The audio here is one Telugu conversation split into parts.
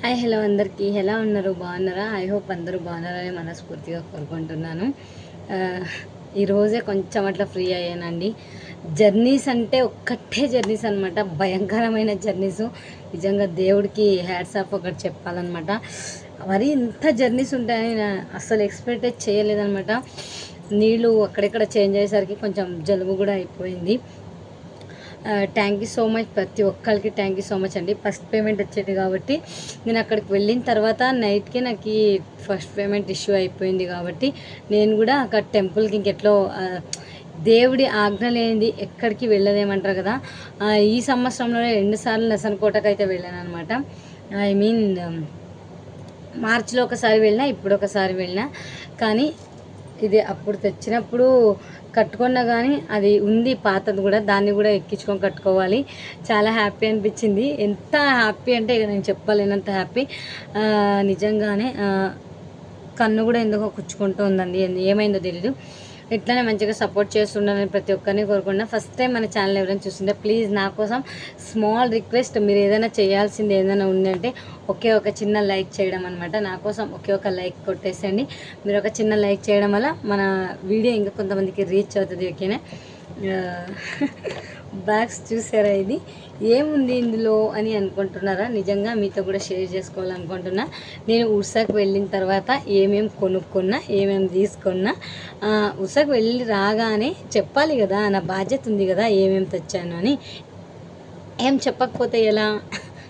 హాయ్ హలో అందరికీ. ఎలా ఉన్నారు? బాగున్నారా? ఐ హోప్ అందరూ బాగున్నారని మనస్ఫూర్తిగా కోరుకుంటున్నాను. ఈరోజే కొంచెం అట్లా ఫ్రీ అయ్యానండి. జర్నీస్ అంటే ఒక్కటే జర్నీస్ అనమాట భయంకరమైన జర్నీస్. నిజంగా దేవుడికి హ్యాట్స్ ఆఫ్ ఒకటి చెప్పాలన్నమాట. మరి ఇంత జర్నీస్ ఉంటాయని అసలు అస్సలు ఎక్స్పెక్ట్ చేయలేదనమాట నీళ్ళు అక్కడెక్కడ చేంజ్ అయ్యేసరికి కొంచెం జలుబు కూడా అయిపోయింది. థ్యాంక్ యూ సో మచ్ ప్రతి ఒక్కరికి థ్యాంక్ యూ సో మచ్ అండి. ఫస్ట్ పేమెంట్ వచ్చేది కాబట్టి నేను అక్కడికి వెళ్ళిన తర్వాత నైట్కి నాకు ఫస్ట్ పేమెంట్ ఇష్యూ అయిపోయింది కాబట్టి నేను కూడా అక్కడ టెంపుల్కి ఇంకెట్లో దేవుడి ఆజ్ఞ లేనిది ఎక్కడికి వెళ్ళలేమంటారు కదా. ఈ సంవత్సరంలో రెండుసార్లు నసనకోటకు అయితే వెళ్ళాను అనమాట ఐ మీన్ మార్చిలో ఒకసారి వెళ్ళినా ఇప్పుడు ఒకసారి వెళ్ళినా. కానీ ఇది అప్పుడు తెచ్చినప్పుడు కట్టుకున్నా కానీ అది ఉంది పాతది కూడా దాన్ని కూడా ఎక్కించుకొని కట్టుకోవాలి. చాలా హ్యాపీ అనిపించింది. ఎంత హ్యాపీ అంటే ఇక నేను చెప్పలేనంత హ్యాపీ. నిజంగానే కన్ను కూడా ఎందుకో కుచ్చుకుంటూ ఉందండి. ఎందు- ఏమైందో తెలీదు. ఇట్లానే మంచిగా సపోర్ట్ చేస్తుండాలని ప్రతి ఒక్కరిని కోరుకుంటున్నా. ఫస్ట్ టైం మన ఛానల్ ఎవరైనా చూస్తుంటే ప్లీజ్ నా కోసం స్మాల్ రిక్వెస్ట్ మీరు ఏదైనా చేయాల్సింది ఏదైనా ఉందంటే ఒకే ఒక చిన్న లైక్ చేయడం అనమాట నా కోసం ఒకే ఒక లైక్ కొట్టేసండి మీరు ఒక చిన్న లైక్ చేయడం వల్ల మన వీడియో ఇంకా కొంతమందికి రీచ్ అవుతుంది ఓకేనా బ్యాగ్స్ చూసారా ఇది? ఏముంది ఇందులో అని అనుకుంటున్నారా? నిజంగా మీతో కూడా షేర్ చేసుకోవాలనుకుంటున్నా. నేను ఉర్సాకు వెళ్ళిన తర్వాత ఏమేమి కొనుక్కున్నా ఏమేమి తీసుకున్నా ఆ, ఉర్సాకు వెళ్ళి రాగానే చెప్పాలి కదా నా బాధ్యత ఉంది కదా ఏమేమి తెచ్చాను అని. ఏం చెప్పకపోతే ఎలా?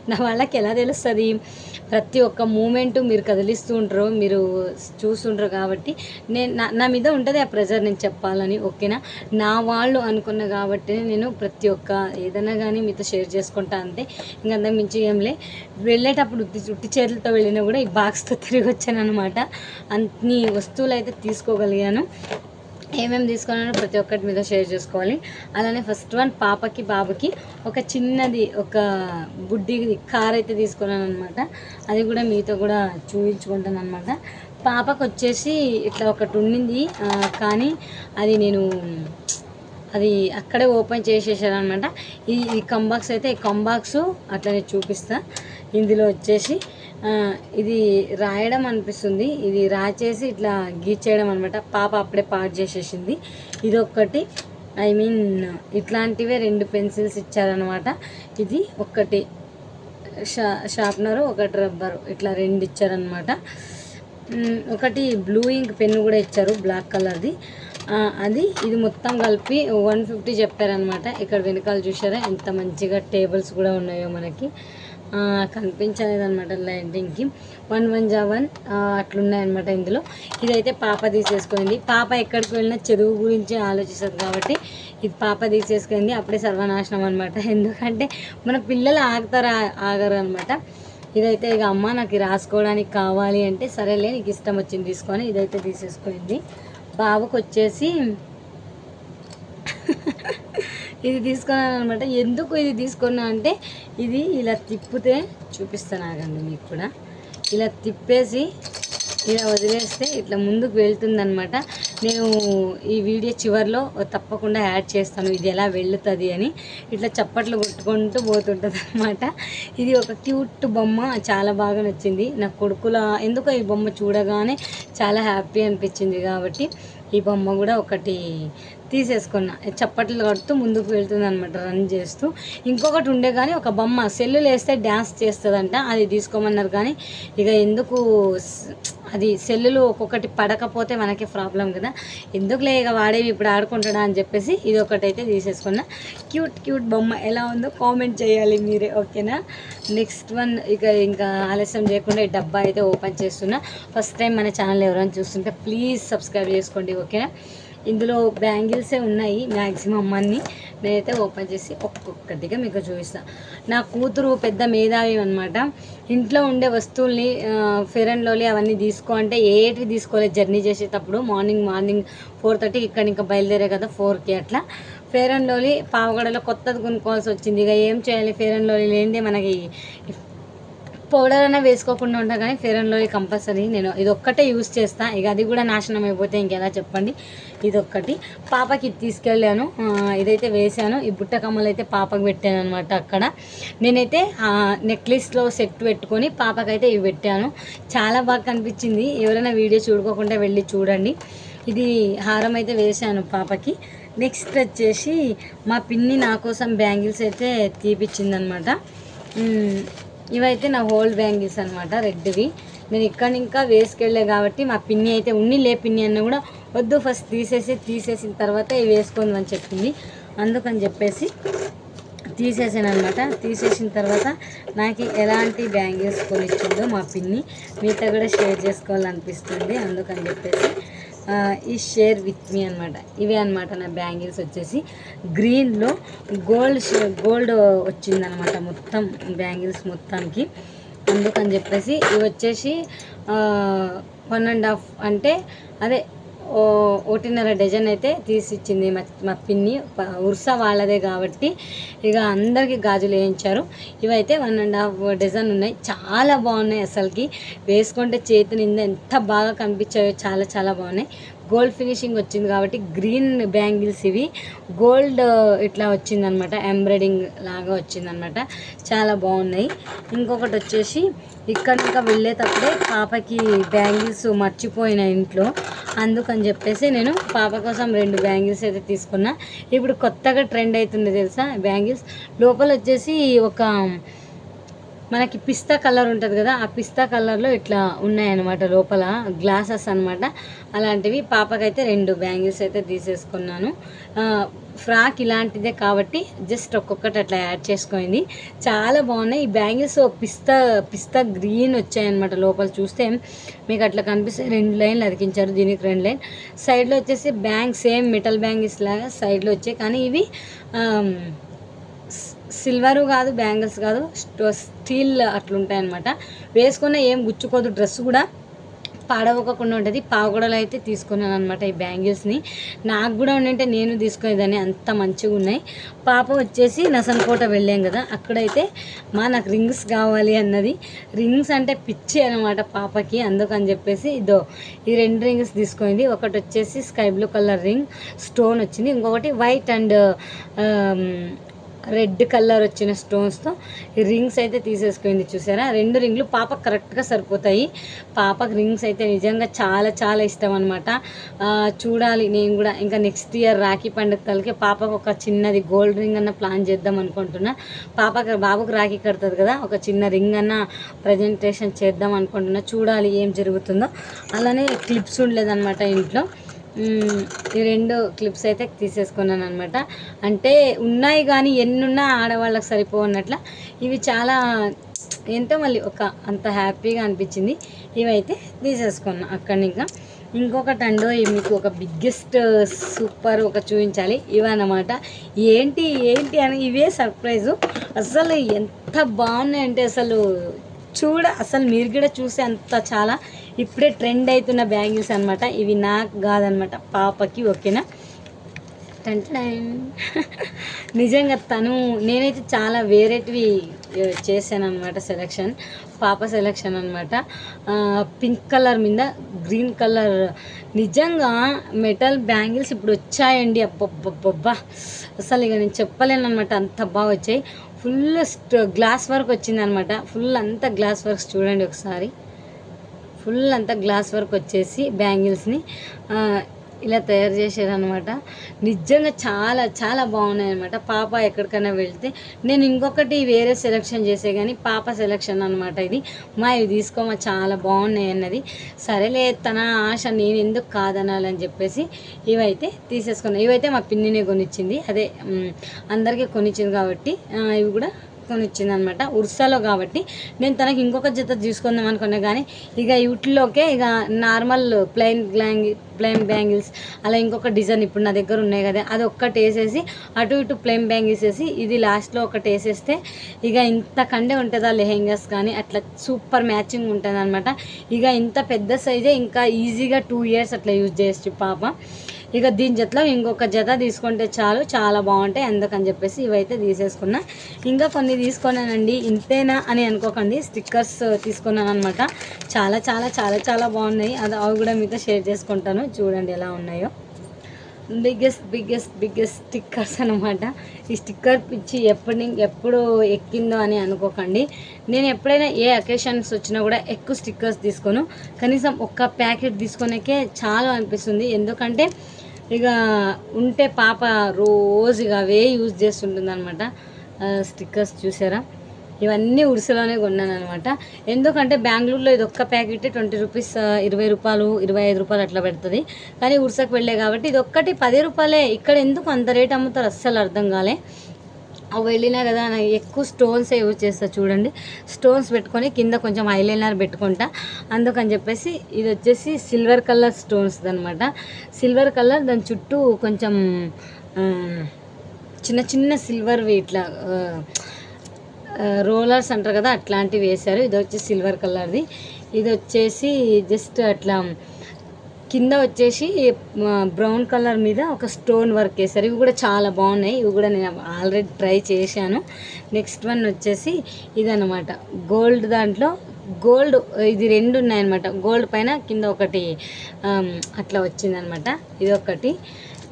నా వాళ్ళకి ఎలా తెలుస్తుంది? ప్రతి ఒక్క మూమెంట్ మీరు కదిలిస్తూ ఉంటారు మీరు చూస్తుంటారు కాబట్టి నేను నా నా మీద ఉంటుంది ఆ ప్రెజర్ నేను చెప్పాలని ఓకేనా నా? వాళ్ళు అనుకున్న కాబట్టి నేను ప్రతి ఒక్క ఏదైనా కానీ మీతో షేర్ చేసుకుంటా అంతే. ఇంకంతా అంతకు మించి ఏంలే వెళ్ళేటప్పుడు ఉట్టి ఉట్టి చేతులతో వెళ్ళినా కూడా ఈ బాక్స్తో తిరిగి వచ్చాను అనమాట అన్ని వస్తువులు అయితే తీసుకోగలిగాను. ఏమేమి తీసుకున్నానో ప్రతి ఒక్కటి మీద షేర్ చేసుకోవాలి. అలానే ఫస్ట్ వన్ పాపకి బాబుకి ఒక చిన్నది ఒక బుడ్డి కార్ అయితే తీసుకున్నాను అనమాట అది కూడా మీతో కూడా చూపించుకుంటాను అనమాట పాపకు వచ్చేసి ఇట్లా ఒకటి ఉండింది. కానీ అది నేను అది అక్కడే ఓపెన్ చేసేసాను అనమాట ఈ ఈ కంబాక్స్ అయితే ఈ కంబాక్స్ అట్లనే చూపిస్తా. ఇందులో వచ్చేసి ఇది రాయడం అనిపిస్తుంది. ఇది రాచేసి ఇట్లా గీచేయడం అనమాట పాప అప్పుడే పాడు చేసేసింది. ఇది ఒక్కటి ఐ మీన్ ఇట్లాంటివే రెండు పెన్సిల్స్ ఇచ్చారనమాట ఇది ఒక్కటి. షా షార్ప్నరు ఒకటి రబ్బరు. ఇట్లా రెండు ఇచ్చారనమాట ఒకటి బ్లూ ఇంక్ పెన్ను కూడా ఇచ్చారు బ్లాక్ కలర్ది. అది ఇది మొత్తం కలిపి వన్ ఫిఫ్టీ చెప్పారనమాట ఇక్కడ వెనకాల చూసారా ఎంత మంచిగా టేబుల్స్ కూడా ఉన్నాయో మనకి. కనిపించలేదు అనమాట లైటింగ్కి వన్ వన్ జా వన్ అట్లున్నాయన్నమాట ఇందులో. ఇదైతే పాప తీసేసుకుంది. పాప ఎక్కడికి వెళ్ళినా చదువు గురించి ఆలోచిస్తుంది కాబట్టి ఇది పాప తీసేసుకుంది. అప్పుడే సర్వనాశనం అనమాట ఎందుకంటే మన పిల్లలు ఆగుతారు ఆగరు అనమాట ఇదైతే ఇక అమ్మ నాకు రాసుకోవడానికి కావాలి అంటే సరేలే నీకు ఇష్టం వచ్చింది తీసుకొని ఇదైతే తీసేసుకుంది. బాబుకి వచ్చేసి ఇది తీసుకున్నాను అనమాట ఎందుకు ఇది తీసుకున్నా అంటే ఇది ఇలా తిప్పితే చూపిస్తాను మీకు కూడా. ఇలా తిప్పేసి ఇలా వదిలేస్తే ఇట్లా ముందుకు వెళ్తుందనమాట నేను ఈ వీడియో చివరిలో తప్పకుండా యాడ్ చేస్తాను ఇది ఎలా వెళ్తుంది అని. ఇట్లా చప్పట్లు కొట్టుకుంటూ పోతుంటుంది అనమాట ఇది ఒక క్యూట్ బొమ్మ చాలా బాగా నచ్చింది. నా కొడుకుల ఎందుకో ఈ బొమ్మ చూడగానే చాలా హ్యాపీ అనిపించింది కాబట్టి ఈ బొమ్మ కూడా ఒకటి తీసేసుకున్నా. చప్పట్లు కడుతూ ముందుకు వెళ్తుంది అనమాట రన్ చేస్తూ. ఇంకొకటి ఉండే కానీ ఒక బొమ్మ సెల్లులు వేస్తే డ్యాన్స్ చేస్తుందంట అది తీసుకోమన్నారు కానీ ఇక ఎందుకు అది సెల్లులు ఒక్కొక్కటి పడకపోతే మనకి ప్రాబ్లం కదా. ఎందుకులే ఇక వాడేవి ఇప్పుడు ఆడుకుంటాడా అని చెప్పేసి ఇది ఒకటి అయితే తీసేసుకున్నా. క్యూట్ క్యూట్ బొమ్మ ఎలా ఉందో కామెంట్ చేయాలి మీరే ఓకేనా? నెక్స్ట్ వన్ ఇక ఇంకా ఆలస్యం చేయకుండా ఈ డబ్బా అయితే ఓపెన్ చేస్తున్నా. ఫస్ట్ టైం మన ఛానల్ ఎవరైనా చూస్తుంటే ప్లీజ్ సబ్స్క్రైబ్ చేసుకోండి ఓకేనా? ఇందులో బ్యాంగిల్సే ఉన్నాయి మ్యాక్సిమం అన్నీ. నేనైతే ఓపెన్ చేసి ఒక్కొక్కటిగా మీకు చూపిస్తాను నా కూతురు పెద్ద మేధావి అనమాట ఇంట్లో ఉండే వస్తువుల్ని ఫెర్ అండ్ లోలీ అవన్నీ తీసుకో అంటే ఏటివి తీసుకోలేదు. జర్నీ చేసేటప్పుడు మార్నింగ్ మార్నింగ్ ఫోర్ థర్టీ ఇక్కడ ఇంకా బయలుదేరే కదా ఫోర్కి అట్లా. ఫెర్ అండ్ లోలీ పావగడలో కొత్తది కొనుక్కోవాల్సి వచ్చింది. ఇక ఏం చేయాలి? ఫెర్ అండ్ లోలీ లేనిదే మనకి పౌడర్ అయినా వేసుకోకుండా ఉంటా కానీ ఫెయిర్ అండ్ లవ్లీ కంపల్సరీ. నేను ఇది ఒక్కటే యూస్ చేస్తాను ఇక అది కూడా నాశనం అయిపోతే ఇంకెలా చెప్పండి? ఇది ఒక్కటి పాపకి ఇది తీసుకెళ్ళాను. ఇదైతే వేసాను ఈ బుట్ట కమ్మలు అయితే పాపకి పెట్టాను అనమాట అక్కడ. నేనైతే నెక్లెస్లో సెట్ పెట్టుకొని పాపకైతే ఇవి పెట్టాను. చాలా బాగా కనిపించింది. ఎవరైనా వీడియో చూడుకోకుండా వెళ్ళి చూడండి. ఇది హారం అయితే వేసాను పాపకి. నెక్స్ట్ వచ్చేసి మా పిన్ని నా కోసం బ్యాంగిల్స్ అయితే తీపిచ్చిందనమాట ఇవైతే నా హోల్డ్ బ్యాంగిల్స్ అనమాట రెడ్వి. నేను ఇక్కడ ఇంకా వేసుకెళ్ళే కాబట్టి మా పిన్ని అయితే ఉన్ని లే పిన్ని అన్న కూడా వద్దు ఫస్ట్ తీసేసి తీసేసిన తర్వాత ఇవి వేసుకుందామని చెప్పింది. అందుకని చెప్పేసి తీసేసాను అనమాట తీసేసిన తర్వాత నాకు ఎలాంటి బ్యాంగిల్స్ కొనిచ్చిందో మా పిన్ని మీతో కూడా షేర్ చేసుకోవాలనిపిస్తుంది అందుకని చెప్పేసి ఈ షేర్ విత్ మీ అనమాట ఇవే అనమాట నా బ్యాంగిల్స్ వచ్చేసి. గ్రీన్లో గోల్డ్ గోల్డ్ వచ్చిందనమాట మొత్తం బ్యాంగిల్స్ మొత్తానికి. అందుకని చెప్పేసి ఇవి వచ్చేసి వన్ అండ్ హాఫ్ అంటే అదే ఒకటిన్నర డజన్ అయితే తీసిచ్చింది మా మా పిన్ని. ఉర్సా వాళ్ళదే కాబట్టి ఇక అందరికీ గాజులు వేయించారు. ఇవైతే వన్ అండ్ హాఫ్ డజన్ ఉన్నాయి. చాలా బాగున్నాయి అసలుకి. వేసుకుంటే చేతి నింద ఎంత బాగా కనిపించాయో చాలా చాలా బాగున్నాయి. గోల్డ్ ఫినిషింగ్ వచ్చింది కాబట్టి గ్రీన్ బ్యాంగిల్స్ ఇవి. గోల్డ్ ఇట్లా వచ్చిందనమాట. ఎంబ్రాయిడింగ్ లాగా వచ్చిందనమాట. చాలా బాగున్నాయి. ఇంకొకటి వచ్చేసి ఇక్కడ ఇంకా వెళ్ళేటప్పుడే పాపకి బ్యాంగిల్స్ మర్చిపోయిన ఇంట్లో. అందుకని చెప్పేసి నేను పాప కోసం రెండు బ్యాంగిల్స్ అయితే తీసుకున్నా. ఇప్పుడు కొత్తగా ట్రెండ్ అవుతుంది తెలుసా బ్యాంగిల్స్? లోపల వచ్చేసి ఒక మనకి పిస్తా కలర్ ఉంటుంది కదా ఆ పిస్తా కలర్లో ఇట్లా ఉన్నాయన్నమాట లోపల గ్లాసెస్ అనమాట అలాంటివి పాపకైతే రెండు బ్యాంగిల్స్ అయితే తీసేసుకున్నాను. ఫ్రాక్ ఇలాంటిదే కాబట్టి జస్ట్ ఒక్కొక్కటి అట్లా యాడ్ చేసుకుంది. చాలా బాగున్నాయి. ఈ బ్యాంగిల్స్ పిస్తా పిస్తా గ్రీన్ వచ్చాయన్నమాట లోపల చూస్తే. మీకు అట్లా కనిపిస్తే రెండు లైన్లు అతికించారు దీనికి రెండు లైన్. సైడ్లో వచ్చేసి బ్యాంగ్ సేమ్ మెటల్ బ్యాంగిల్స్ లాగా సైడ్లో వచ్చాయి. కానీ ఇవి సిల్వరు కాదు బ్యాంగిల్స్ కాదు స్టో- స్టీల్ అట్లుంటాయి అనమాట వేసుకున్న ఏం గుచ్చుకోదు డ్రెస్ కూడా. పాడవకుండా ఉంటుంది. పావుగడలు అయితే తీసుకున్నాను అనమాట ఈ బ్యాంగిల్స్ని. నాకు కూడా ఉండింటే నేను తీసుకునేదాన్ని. అంత మంచిగా ఉన్నాయి. పాప వచ్చేసి నసన్కోట వెళ్ళాం కదా. అక్కడైతే మా నాకు రింగ్స్ కావాలి అన్నది. రింగ్స్ అంటే పిచ్చి అనమాట పాపకి. అందుకని చెప్పేసి ఇదో ఈ రెండు రింగ్స్ తీసుకుంది. ఒకటి వచ్చేసి sky blue colour ring stone వచ్చింది. ఇంకొకటి వైట్ అండ్ రెడ్ కలర్ వచ్చిన స్టోన్స్తో రింగ్స్ అయితే తీసేసుకుంది చూసారా? రెండు రింగ్లు పాపకు కరెక్ట్గా సరిపోతాయి. పాపకు రింగ్స్ అయితే నిజంగా చాలా చాలా ఇష్టం అనమాట చూడాలి నేను కూడా ఇంకా నెక్స్ట్ ఇయర్ రాఖీ పండుగ తలకి పాపకు ఒక చిన్నది గోల్డ్ రింగ్ అన్న ప్లాన్ చేద్దాం అనుకుంటున్నా. పాపకు బాబుకు రాఖీ కడుతుంది కదా ఒక చిన్న రింగ్ అన్న ప్రజెంటేషన్ చేద్దాం అనుకుంటున్నా. చూడాలి ఏం జరుగుతుందో. అలానే క్లిప్స్ ఉండలేదన్నమాట ఇంట్లో. ఈ రెండు క్లిప్స్ అయితే తీసేసుకున్నాను అనమాట అంటే ఉన్నాయి కానీ ఎన్నున్నా ఆడవాళ్ళకి సరిపోన్నట్ల ఇవి చాలా ఎంతో మళ్ళీ ఒక అంత హ్యాపీగా అనిపించింది. ఇవైతే తీసేసుకున్నా అక్కడ ఇంకా ఇంకొకటి అండో ఇవి మీకు ఒక బిగ్గెస్ట్ సూపర్ uh, ఒక చూపించాలి. ఇవన్నమాట ఏంటి ఏంటి అని ఇవే సర్ప్రైజు అసలు ఎంత బాగున్నాయంటే అసలు చూడ అసలు మీరు కూడా చూసే అంత చాలా ఇప్పుడే ట్రెండ్ అవుతున్న బ్యాంగిల్స్ అనమాట ఇవి నాకు కాదనమాట పాపకి ఓకేనా. నిజంగా తను నేనైతే చాలా వేరేటివి చేశాను అనమాట సెలెక్షన్. పాప సెలెక్షన్ అనమాట పింక్ కలర్ మీద గ్రీన్ కలర్. నిజంగా మెటల్ బ్యాంగిల్స్ ఇప్పుడు వచ్చాయండి. అబ్బబ్బబ్బబ్బా. అసలు ఇక నేను చెప్పలేను అనమాట అంత బాగా వచ్చాయి. ఫుల్ గ్లాస్ వర్క్ వచ్చింది అనమాట ఫుల్ అంతా గ్లాస్ వర్క్స్ చూడండి ఒకసారి. ఫుల్ అంతా గ్లాస్ వర్క్ వచ్చేసి బ్యాంగిల్స్ని ఇలా తయారు చేశారనమాట నిజంగా చాలా చాలా బాగున్నాయి అనమాట పాప ఎక్కడికైనా వెళ్తే నేను ఇంకొకటి వేరే సెలెక్షన్ చేసే కానీ పాప సెలెక్షన్ అనమాట ఇది. మా ఇవి తీసుకోమా చాలా బాగున్నాయి అన్నది. సరేలే తన ఆశ నేను ఎందుకు కాదనాలని చెప్పేసి ఇవైతే తీసేసుకున్నాను ఇవైతే మా పిన్నినే కొనిచ్చింది. అదే అందరికీ కొనిచ్చింది కాబట్టి ఇవి కూడా తీసుకొని అనమాట ఉర్సాలో కాబట్టి నేను తనకి ఇంకొక జత తీసుకుందాం అనుకున్నా కానీ ఇక వీటిలోకే ఇక normal plain bangle plain bangles అలా ఇంకొక డిజైన్ ఇప్పుడు నా దగ్గర ఉన్నాయి కదా అది ఒక్కటి వేసేసి అటు ఇటు ప్లెయిన్ బ్యాంగిల్స్ వేసి ఇది లాస్ట్లో ఒకటి వేసేస్తే ఇక ఇంత కండే ఉంటుందా లెహెంగాస్ కానీ అట్లా సూపర్ మ్యాచింగ్ ఉంటుంది అనమాట ఇక ఇంత పెద్ద సైజే ఇంకా ఈజీగా టూ ఇయర్స్ అట్లా యూజ్ చేయొచ్చు పాప. ఇక దీని జతలో ఇంకొక జత తీసుకుంటే చాలు చాలా బాగుంటాయి అందుకని చెప్పేసి ఇవైతే తీసేసుకున్నా. ఇంకా కొన్ని తీసుకున్నానండి ఇంతేనా అని అనుకోకండి స్టిక్కర్స్ తీసుకున్నాను అనమాట చాలా చాలా చాలా చాలా బాగున్నాయి. అది అవి కూడా మీతో షేర్ చేసుకుంటాను చూడండి ఎలా ఉన్నాయో. బిగ్గెస్ట్ బిగ్గెస్ట్ బిగ్గెస్ట్ స్టిక్కర్స్ అనమాట ఈ స్టిక్కర్ పిచ్చి ఎప్పటి ఎప్పుడు ఎక్కిందో అని అనుకోకండి. నేను ఎప్పుడైనా ఏ అకేషన్స్ వచ్చినా కూడా ఎక్కువ స్టిక్కర్స్ తీసుకోను. కనీసం ఒక్క ప్యాకెట్ తీసుకునేకే చాలా అనిపిస్తుంది. ఎందుకంటే ఇక ఉంటే పాప రోజు ఇక అవే యూజ్ చేస్తుంటుంది అనమాట స్టిక్కర్స్ చూసారా? ఇవన్నీ ఉడిసలోనే కొన్నాను అనమాట ఎందుకంటే బెంగళూరులో ఇది ఒక్క ప్యాకెట్ ట్వంటీ రూపీస్ ఇరవై రూపాయలు ఇరవై ఐదు రూపాయలు అట్లా పెడుతుంది. కానీ ఉడిసకు వెళ్ళే కాబట్టి ఇది ఒక్కటి పది రూపాయలే. ఇక్కడ ఎందుకు అంత రేట్ అమ్ముతారు అస్సలు అర్థం కాలే. అవి వెళ్ళినా కదా నాకు ఎక్కువ స్టోన్స్ యూజ్ చేస్తా చూడండి. స్టోన్స్ పెట్టుకొని కింద కొంచెం ఐలైనర్ పెట్టుకుంటా. అందుకని చెప్పేసి ఇది వచ్చేసి సిల్వర్ కలర్ స్టోన్స్ అనమాట సిల్వర్ కలర్ దాని చుట్టూ కొంచెం చిన్న చిన్న సిల్వర్వి ఇట్లా రోలర్స్ అంటారు కదా అట్లాంటివి వేశారు. ఇది వచ్చి సిల్వర్ కలర్ది ఇది వచ్చేసి జస్ట్ అట్లా కింద వచ్చేసి బ్రౌన్ కలర్ మీద ఒక స్టోన్ వర్క్ వేశారు ఇవి కూడా చాలా బాగున్నాయి. ఇవి కూడా నేను ఆల్రెడీ ట్రై చేశాను. నెక్స్ట్ వన్ వచ్చేసి ఇదనమాట గోల్డ్ దాంట్లో గోల్డ్ ఇది రెండు ఉన్నాయన్నమాట. గోల్డ్ పైన కింద ఒకటి అట్లా వచ్చిందనమాట ఇది ఒకటి.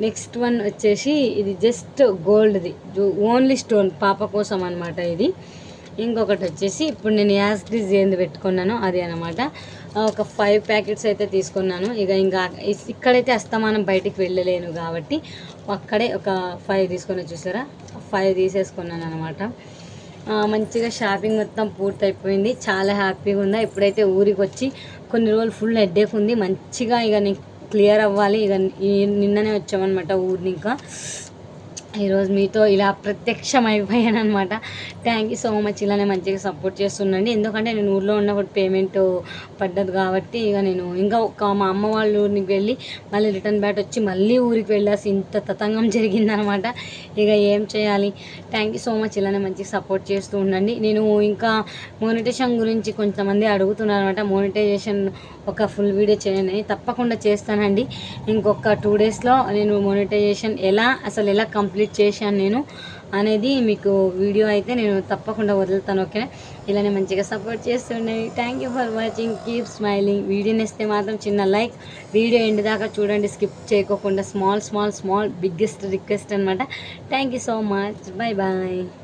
నెక్స్ట్ వన్ వచ్చేసి ఇది జస్ట్ గోల్డ్ది. ఓన్లీ స్టోన్ పాప కోసం అనమాట ఇది. ఇంకొకటి వచ్చేసి ఇప్పుడు నేను యాజ్ డిజ్ ఏంది పెట్టుకున్నానో అది అనమాట ఒక ఫైవ్ ప్యాకెట్స్ అయితే తీసుకున్నాను. ఇక ఇంకా ఇక్కడైతే అస్తమానం బయటికి వెళ్ళలేను కాబట్టి అక్కడే ఒక ఫైవ్ తీసుకొని చూసారా? ఫైవ్ తీసేసుకున్నాను అనమాట మంచిగా షాపింగ్ మొత్తం పూర్తయిపోయింది. చాలా హ్యాపీగా ఉందా ఇప్పుడైతే ఊరికి వచ్చి కొన్ని రోజులు ఫుల్ హెడ్ఏక్ ఉంది. మంచిగా ఇక నేను క్లియర్ అవ్వాలి. ఇక నిన్ననే వచ్చామన్నమాట ఊరిని ఇంకా. ఈరోజు మీతో ఇలా ప్రత్యక్షం అయిపోయాను అనమాట థ్యాంక్ యూ సో మచ్ ఇలానే మంచిగా సపోర్ట్ చేస్తుండండి. ఎందుకంటే నేను ఊర్లో ఉన్నప్పుడు పేమెంట్ పడ్డది కాబట్టి ఇక నేను ఇంకా ఒక మా అమ్మ వాళ్ళ ఊరికి వెళ్ళి మళ్ళీ రిటర్న్ బ్యాట్ వచ్చి మళ్ళీ ఊరికి వెళ్ళాల్సి ఇంత తతంగం జరిగిందనమాట ఇక ఏం చేయాలి? థ్యాంక్ యూ సో మచ్ ఇలానే మంచిగా సపోర్ట్ చేస్తూ ఉండండి. నేను ఇంకా మోనిటేషన్ గురించి కొంతమంది అడుగుతున్నారు అనమాట మోనిటైజేషన్ ఒక ఫుల్ వీడియో చేయండి. తప్పకుండా చేస్తానండి. ఇంకొక టూ డేస్లో నేను మోనిటైజేషన్ ఎలా అసలు ఎలా కంప్లీట్ చేశాను నేను అనేది మీకు వీడియో అయితే నేను తప్పకుండా వదులుతాను ఓకేనా? ఇలానే మంచిగా సపోర్ట్ చేస్తుండే thank you for watching keep smiling video నేస్తే మాత్రం చిన్న లైక్. వీడియో ఎండ్ దాకా చూడండి. స్కిప్ చేయకోకుండా small small small biggest request అనమాట thank you so much bye bye